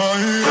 higher.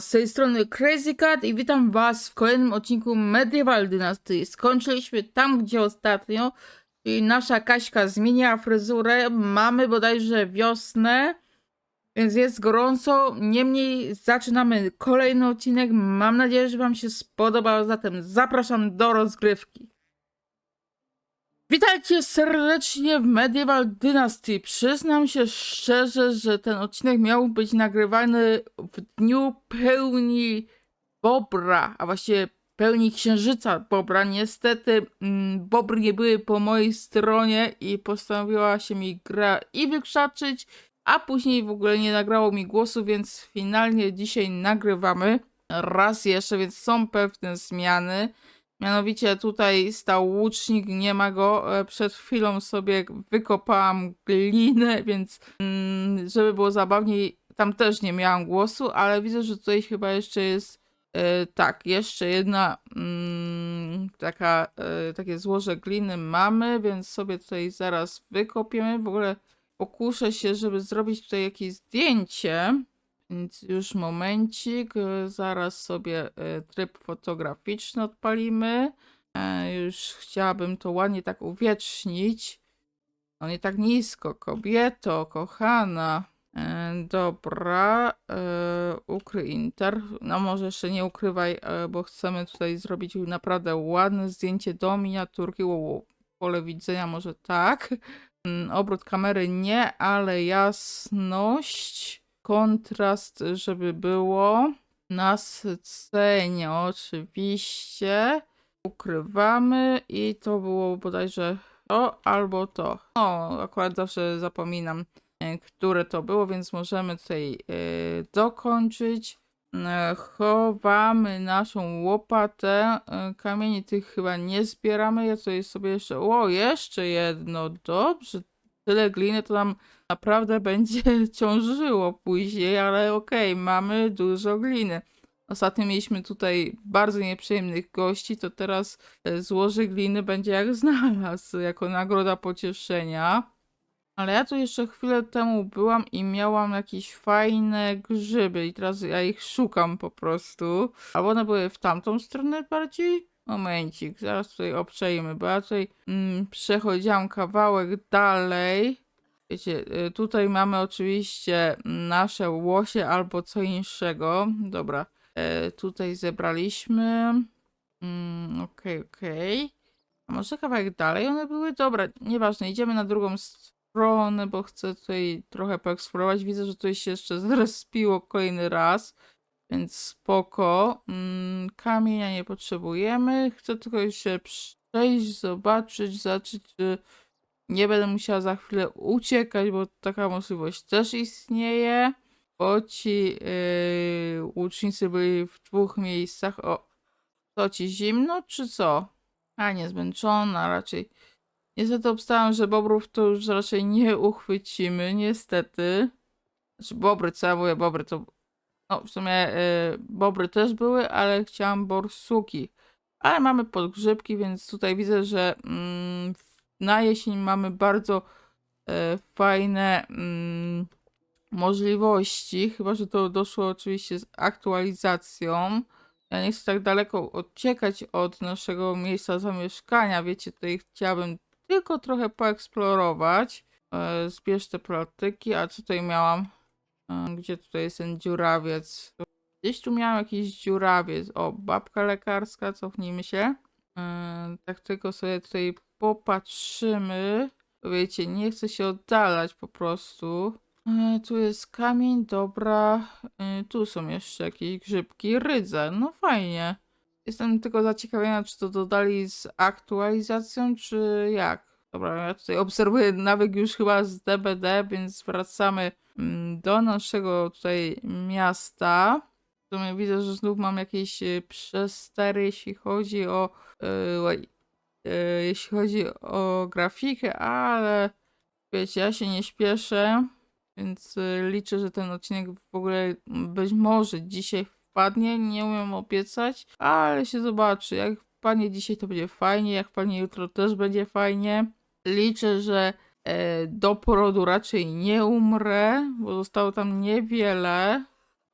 Z tej strony Crazy Cat i witam was w kolejnym odcinku Medieval Dynasty. Skończyliśmy tam, gdzie ostatnio, czyli nasza Kaśka zmieniła fryzurę, mamy bodajże wiosnę, więc jest gorąco. Niemniej zaczynamy kolejny odcinek, mam nadzieję, że wam się spodobał, zatem zapraszam do rozgrywki. Witajcie serdecznie w Medieval Dynasty. Przyznam się szczerze, że ten odcinek miał być nagrywany w dniu pełni Bobra, a właściwie pełni księżyca Bobra. Niestety mm, Bobry nie były po mojej stronie i postanowiła się mi gra i wykrzaczyć, a później w ogóle nie nagrało mi głosu, więc finalnie dzisiaj nagrywamy raz jeszcze, więc są pewne zmiany. Mianowicie tutaj stał łucznik, nie ma go. E, Przed chwilą sobie wykopałam glinę, więc mm, żeby było zabawniej, tam też nie miałam głosu, ale widzę, że tutaj chyba jeszcze jest e, tak, jeszcze jedna mm, taka, e, takie złoże gliny mamy, więc sobie tutaj zaraz wykopiemy. W ogóle pokuszę się, żeby zrobić tutaj jakieś zdjęcie. Więc już momencik, e, zaraz sobie e, tryb fotograficzny odpalimy. E, Już chciałabym to ładnie tak uwiecznić. No nie tak nisko, kobieto, kochana. E, Dobra, e, ukryj inter. No może jeszcze nie ukrywaj, e, bo chcemy tutaj zrobić naprawdę ładne zdjęcie do miniaturki. Wow, pole widzenia może tak. Mm, Obrót kamery nie, ale jasność kontrast, żeby było. Nasycenie oczywiście. Ukrywamy i to było bodajże to albo to. O, akurat zawsze zapominam, e, które to było, więc możemy tutaj e, dokończyć. E, Chowamy naszą łopatę. Kamieni tych chyba nie zbieramy. Ja tutaj sobie jeszcze. O, jeszcze jedno. Dobrze. Tyle gliny to nam naprawdę będzie ciążyło później, ale okej, mamy dużo gliny. Ostatnio mieliśmy tutaj bardzo nieprzyjemnych gości, to teraz e, złoże gliny będzie jak znalazł, jako nagroda pocieszenia. Ale ja tu jeszcze chwilę temu byłam i miałam jakieś fajne grzyby i teraz ja ich szukam po prostu. Albo one były w tamtą stronę bardziej? Momencik, zaraz tutaj ja tutaj mm, przechodziłam kawałek dalej. Wiecie, y, tutaj mamy oczywiście nasze łosie albo co innego. Dobra, e, tutaj zebraliśmy. Mm, Okej, okej. A może kawałek dalej one były? Dobra, nieważne, idziemy na drugą stronę, bo chcę tutaj trochę poeksplorować. Widzę, że tutaj się jeszcze zrespiło kolejny raz, więc spoko. Mm, kamienia nie potrzebujemy. Chcę tylko się przejść, zobaczyć, zobaczyć, czy nie będę musiała za chwilę uciekać, bo taka możliwość też istnieje. Bo ci yy, łucznicy byli w dwóch miejscach. O, co ci zimno, czy co? A nie, zmęczona raczej. Niestety obstałam, że bobrów to już raczej nie uchwycimy, niestety. Znaczy bobry, co ja mówię, bobry to... No, w sumie yy, bobry też były, ale chciałam borsuki. Ale mamy podgrzybki, więc tutaj widzę, że mm, na jesień mamy bardzo e, fajne mm, możliwości, chyba że to doszło oczywiście z aktualizacją. Ja nie chcę tak daleko odciekać od naszego miejsca zamieszkania, wiecie, tutaj chciałabym tylko trochę poeksplorować. E, zbierz te platyki, a co tutaj miałam? E, gdzie tutaj jest ten dziurawiec? Gdzieś tu miałam jakiś dziurawiec. O, babka lekarska, cofnijmy się. Yy, tak tylko sobie tutaj popatrzymy. Wiecie, nie chcę się oddalać po prostu. Yy, tu jest kamień, dobra. Yy, tu są jeszcze jakieś grzybki, rydze. No fajnie. Jestem tylko zaciekawiona, czy to dodali z aktualizacją, czy jak. Dobra, ja tutaj obserwuję nawyk już chyba z DBD, więc wracamy mm, do naszego tutaj miasta. Widzę, że znów mam jakieś e, przestery, jeśli chodzi o. e, jeśli chodzi o grafikę, ale wiecie, ja się nie śpieszę, więc liczę, że ten odcinek w ogóle m, być może dzisiaj wpadnie. Nie umiem obiecać, ale się zobaczy. Jak wpadnie dzisiaj, to będzie fajnie, jak wpadnie jutro, też będzie fajnie. Liczę, że e, do porodu raczej nie umrę, bo zostało tam niewiele.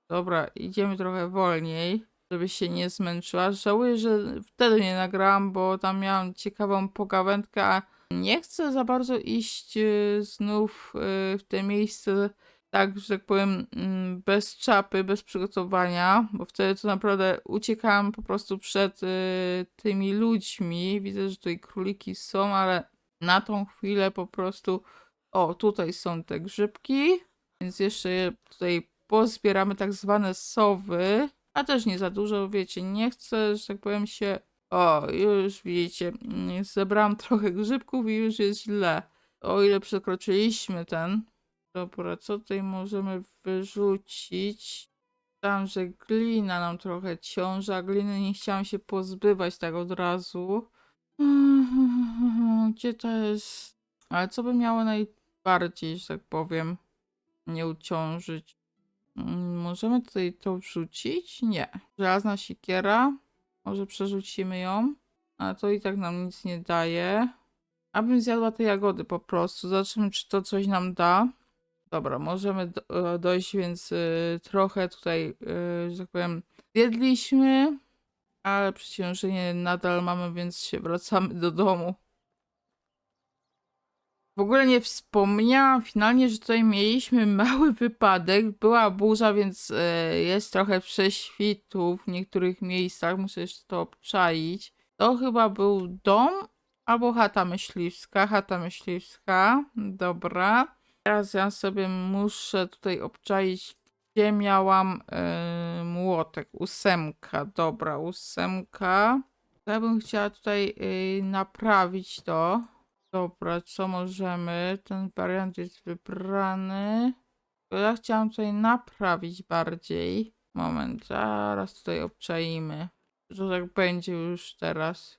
Dobra, idziemy trochę wolniej, żeby się nie zmęczyła. Żałuję, że wtedy nie nagrałam, bo tam miałam ciekawą pogawędkę, a nie chcę za bardzo iść y, znów y, w te miejsce, tak, że tak powiem, mm, bez czapy, bez przygotowania, bo wtedy to naprawdę uciekałam po prostu przed y, tymi ludźmi. Widzę, że tutaj króliki są, ale na tą chwilę po prostu. O, tutaj są te grzybki, więc jeszcze je tutaj pozbieramy tak zwane sowy, a też nie za dużo, wiecie, nie chcę, że tak powiem się... O, już widzicie, mm, zebrałam trochę grzybków i już jest źle. O ile przekroczyliśmy ten... Dobra, co tutaj możemy wyrzucić? Tam, że glina nam trochę ciąży, a gliny nie chciałam się pozbywać tak od razu. Gdzie to jest? Ale co by miało najbardziej, że tak powiem, nie uciążyć? Mm, Możemy tutaj to wrzucić? Nie. Żelazna siekiera. Może przerzucimy ją. A to i tak nam nic nie daje. Abym zjadła te jagody po prostu. Zobaczymy, czy to coś nam da. Dobra, możemy e, dojść, więc y, trochę tutaj, y, że tak powiem, zjedliśmy. Ale przeciążenie nadal mamy, więc się wracamy do domu. W ogóle nie wspomniałam finalnie, że tutaj mieliśmy mały wypadek. Była burza, więc e, jest trochę prześwitów w niektórych miejscach. Muszę jeszcze to obczaić. To chyba był dom albo chata myśliwska. Chata myśliwska. Dobra. Teraz ja sobie muszę tutaj obczaić, gdzie miałam e, młotek. Ósemka. Dobra, ósemka. Ja bym chciała tutaj e, naprawić to. Dobra, co możemy? Ten wariant jest wybrany. To Ja chciałam tutaj naprawić bardziej. Moment, zaraz tutaj obczaimy. Że tak będzie już teraz.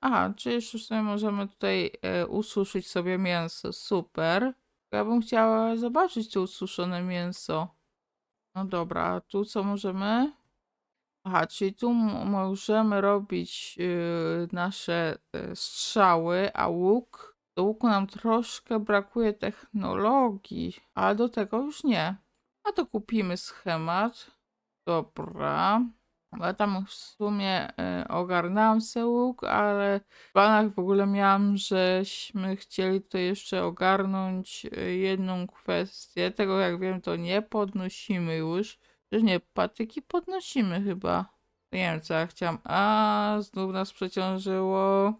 Aha, czy jeszcze sobie możemy tutaj e, ususzyć sobie mięso. Super. Ja bym chciała zobaczyć to ususzone mięso. No dobra, a tu co możemy? Aha, czyli tu możemy robić yy, nasze y, strzały, a łuk. Do łuku nam troszkę brakuje technologii, ale do tego już nie. A to kupimy schemat. Dobra. Bo Ja tam w sumie y, ogarnęłam se łuk, ale w planach w ogóle miałam, żeśmy chcieli tutaj jeszcze ogarnąć y, jedną kwestię. Tego jak wiem, to nie podnosimy już. Że nie, patyki podnosimy chyba. Nie wiem, co ja chciałam. A, znów nas przeciążyło.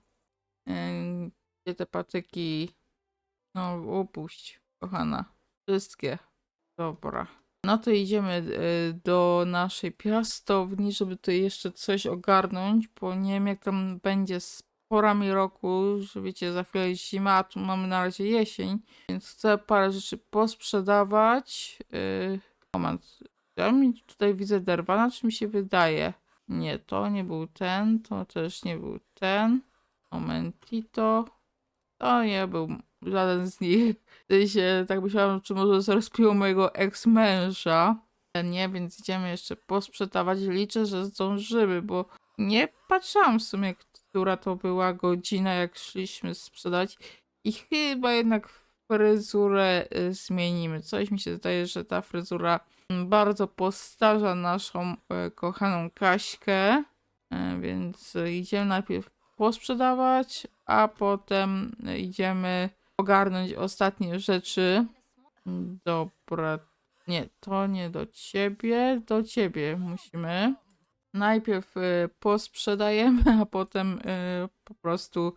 Ym, Gdzie te patyki? No, upuść, kochana. Wszystkie. Dobra. No to idziemy y, do naszej piastowni, żeby tutaj jeszcze coś ogarnąć, bo nie wiem, jak tam będzie z porami roku, że wiecie, za chwilę jest zima, a tu mamy na razie jesień, więc chcę parę rzeczy posprzedawać. Yy, moment, ja mi tutaj widzę derwana, czy mi się wydaje? Nie, to nie był ten, to też nie był ten. Momentito. To nie był żaden z nich. Wtedy się tak myślałam, czy może zrespiło mojego ex-męża. Nie, więc idziemy jeszcze posprzedawać. Liczę, że zdążymy, bo nie patrzyłam w sumie, która to była godzina, jak szliśmy sprzedać. I chyba jednak fryzurę y, zmienimy. Coś mi się zdaje, że ta fryzura bardzo postarza naszą y, kochaną Kaśkę. Y, Więc idziemy najpierw posprzedawać, a potem idziemy ogarnąć ostatnie rzeczy. Dobra. Nie, to nie do ciebie, do ciebie musimy. najpierw y, posprzedajemy, a potem y, po prostu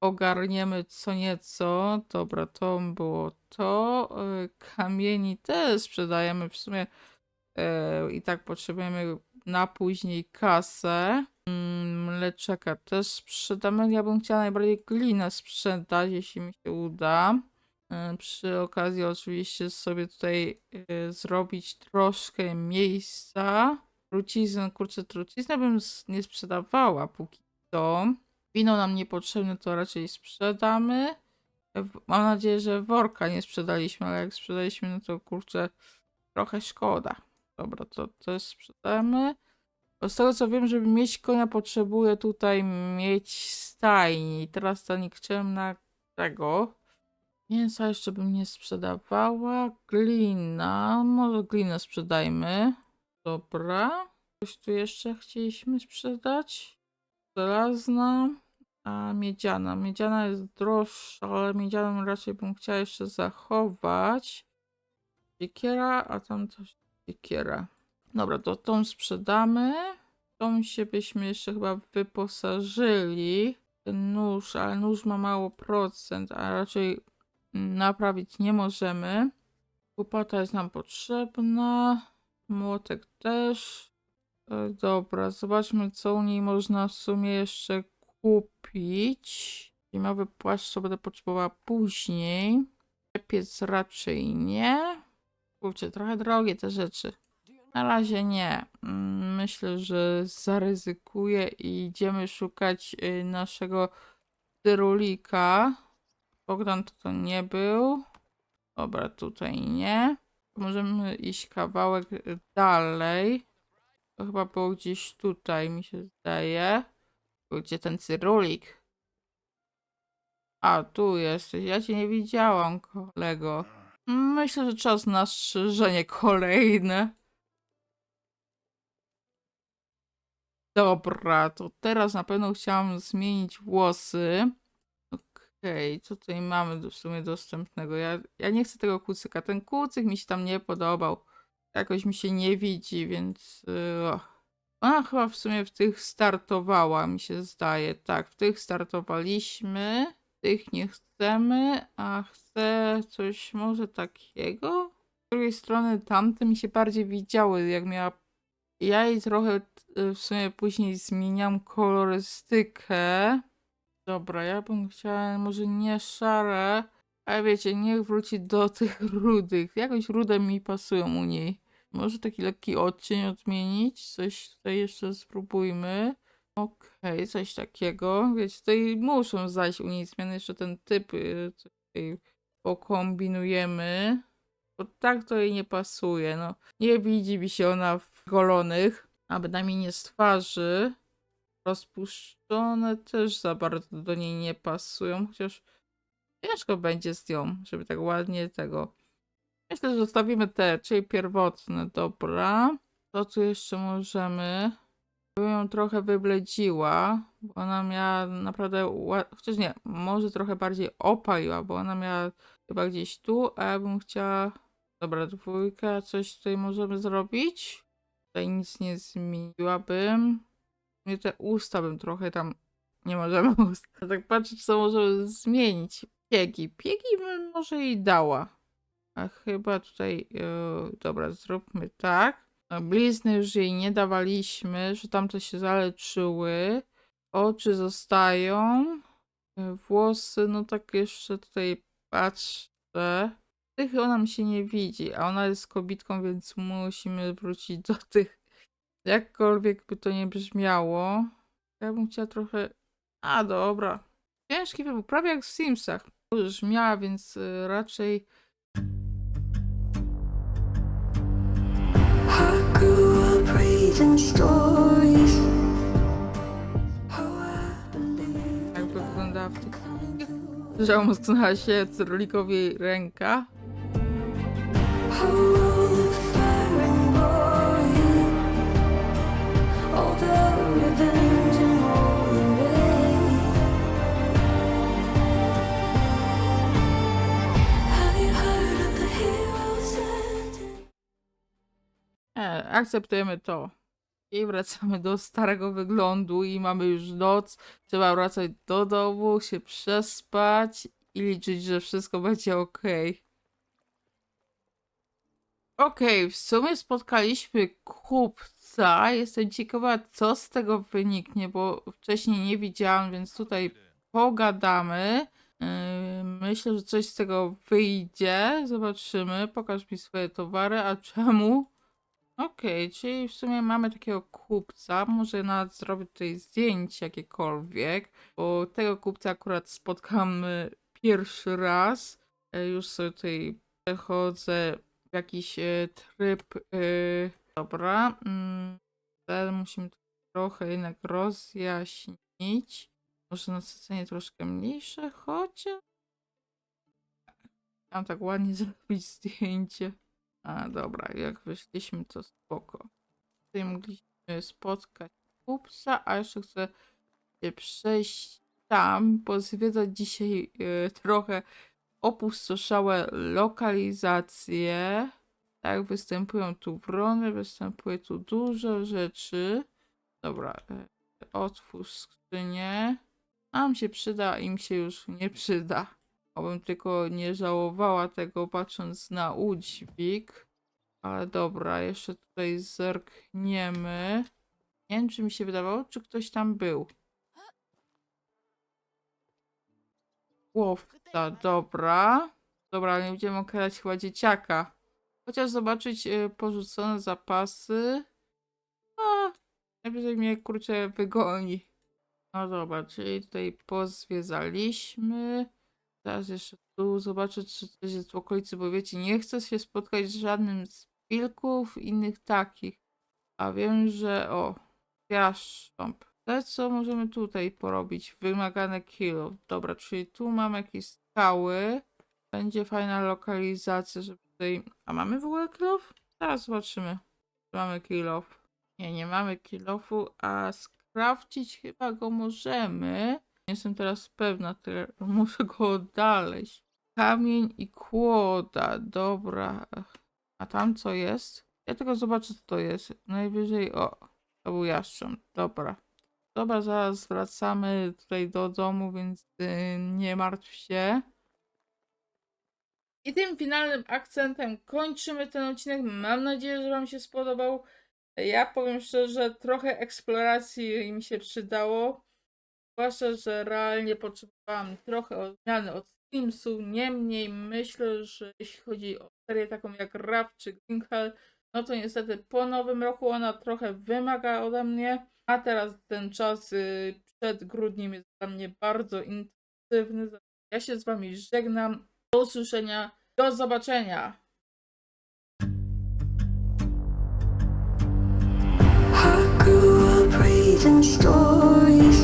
ogarniemy co nieco. Dobra, to było to. Y, Kamieni też sprzedajemy w sumie y, i tak potrzebujemy na później kasę. Mm, Mleczaka też sprzedamy. Ja bym chciała najbardziej glinę sprzedać, jeśli mi się uda. Y, Przy okazji oczywiście sobie tutaj y, zrobić troszkę miejsca. Truciznę, kurczę, truciznę bym nie sprzedawała póki co. Wino nam niepotrzebne, to raczej sprzedamy. W- Mam nadzieję, że worka nie sprzedaliśmy, ale jak sprzedaliśmy, no to kurczę, trochę szkoda. Dobra, to też sprzedamy. Z tego co wiem, żeby mieć konia, potrzebuję tutaj mieć stajni. Teraz ta nikczemna tego. Mięsa jeszcze bym nie sprzedawała. Glina. Może glinę sprzedajmy. Dobra. Coś tu jeszcze chcieliśmy sprzedać? Żelazna. A miedziana. Miedziana jest droższa, ale miedzianą raczej bym chciała jeszcze zachować. Siekiera, a tam też siekiera. Dobra, to tą sprzedamy. Tą się byśmy jeszcze chyba wyposażyli. Nóż, ale nóż ma mało procent, a raczej naprawić nie możemy. Łopata jest nam potrzebna. Młotek też. E, Dobra, zobaczmy co u niej można w sumie jeszcze kupić. Zimowy płaszcz to będę potrzebowała później. Piec raczej nie. Kurczę, trochę drogie te rzeczy. Na razie nie. Mm, Myślę, że zaryzykuję i idziemy szukać y, naszego tyrolika. Bogdan to, to nie był. Dobra, tutaj nie. Możemy iść kawałek y, dalej. To chyba było gdzieś tutaj, mi się zdaje. Gdzie ten cyrulik? A, tu jesteś. Ja cię nie widziałam, kolego. Myślę, że czas na strzyżenie kolejne. Dobra, to teraz na pewno chciałam zmienić włosy. Okej, co tutaj mamy w sumie dostępnego? Ja, ja nie chcę tego kucyka. Ten kucyk mi się tam nie podobał. Jakoś mi się nie widzi, więc... Yy, ona chyba w sumie w tych startowała, mi się zdaje. Tak, w tych startowaliśmy. Tych nie chcemy, a chcę coś może takiego? Z drugiej strony tamte mi się bardziej widziały, jak miała ja jej trochę y, w sumie później zmieniam kolorystykę. Dobra, ja bym chciała może nie szare, ale wiecie, niech wróci do tych rudych. Jakoś rude mi pasują u niej. Może taki lekki odcień odmienić? Coś tutaj jeszcze spróbujmy. Okej, coś takiego. Wiecie, tutaj muszą zajść u niej zmiany. Jeszcze ten typ coś tutaj pokombinujemy. Bo tak to jej nie pasuje, no. Nie widzi mi się ona w golonych, a bynajmniej nie z twarzy. Rozpuszczone też za bardzo do niej nie pasują, chociaż ciężko będzie z nią, żeby tak ładnie tego. Myślę, że zostawimy te, czyli pierwotne, dobra. To tu jeszcze możemy. Bym ją trochę wybledziła, bo ona miała naprawdę, chociaż nie, może trochę bardziej opaliła, bo ona miała chyba gdzieś tu, a ja bym chciała Dobra, dwójka, coś tutaj możemy zrobić? Tutaj nic nie zmieniłabym. Nie te usta bym trochę tam... Nie możemy ust. Tak patrzę, co możemy zmienić. Piegi. Piegi bym może jej dała. A chyba tutaj... Yy, dobra, zróbmy tak. Blizny już jej nie dawaliśmy, że tamte się zaleczyły. Oczy zostają. Yy, Włosy, no tak jeszcze tutaj patrzę tych ona mi się nie widzi, a ona jest kobitką, więc musimy wrócić do tych. Jakkolwiek by to nie brzmiało. Ja bym chciała trochę. A dobra. Ciężki wybór, prawie jak w Simsach. Już miała, więc y, raczej. Jakby wyglądała w tych. Że omsknęła się Cyrolikowi ręka. Akceptujemy to. I wracamy do starego wyglądu i mamy już noc. Trzeba wracać do domu, się przespać i liczyć, że wszystko będzie ok. Okej, w sumie spotkaliśmy kupca. Jestem ciekawa, co z tego wyniknie, bo wcześniej nie widziałam, więc tutaj pogadamy. Yy, myślę, że coś z tego wyjdzie. Zobaczymy. Pokaż mi swoje towary. A czemu? Okej, czyli w sumie mamy takiego kupca. Może nawet zrobię tutaj zdjęcie jakiekolwiek, bo tego kupca akurat spotkamy pierwszy raz. E, Już sobie tutaj przechodzę jakiś e, tryb. e, Dobra. mm, Teraz musimy trochę jednak rozjaśnić. Może nasycenie troszkę mniejsze, chociaż. Mam tak ładnie zrobić zdjęcie. A dobra, jak wyszliśmy, to spoko. Tutaj mogliśmy spotkać kupca, a jeszcze chcę przejść tam, pozwiedzać dzisiaj e, trochę opustoszałe lokalizacje. Tak, występują tu wrony, występuje tu dużo rzeczy. Dobra, e, otwórz skrzynię. Nam się przyda, im się już nie przyda. Obym tylko nie żałowała tego patrząc na udźwig. Ale dobra, jeszcze tutaj zerkniemy. Nie wiem, czy mi się wydawało, czy ktoś tam był. Łowca, dobra. Dobra, ale nie będziemy okradać chyba dzieciaka. Chociaż zobaczyć y, porzucone zapasy. A, najwyżej mnie kurczę wygoni. No dobra, czyli tutaj pozwiedzaliśmy. Teraz jeszcze tu zobaczę, czy coś jest w okolicy, bo wiecie, nie chcę się spotkać z żadnym z wilków, innych takich. A wiem, że o, jaszcząb. Co możemy tutaj porobić? Wymagane kilo. Dobra, czyli tu mamy jakieś skały. Będzie fajna lokalizacja, żeby tutaj... A mamy w ogóle kilof? Zaraz zobaczymy. Czy mamy kilof. Nie, nie mamy kilofu, a skrawcić chyba go możemy. Nie jestem teraz pewna, muszę go odnaleźć. Kamień i kłoda, dobra. A tam co jest? Ja tylko zobaczę co to jest. Najwyżej, o, to był jaszcząb, dobra. Dobra, zaraz wracamy tutaj do domu, więc y, nie martw się. I tym finalnym akcentem kończymy ten odcinek. Mam nadzieję, że Wam się spodobał. Ja powiem szczerze, trochę eksploracji mi się przydało. Zwłaszcza, że realnie potrzebowałam trochę odmiany od Simsu. Niemniej myślę, że jeśli chodzi o serię taką jak Rap czy Hell, no to niestety po nowym roku ona trochę wymaga ode mnie. A teraz ten czas y, przed grudniem jest dla mnie bardzo intensywny. Ja się z Wami żegnam. Do usłyszenia. Do zobaczenia. Stories.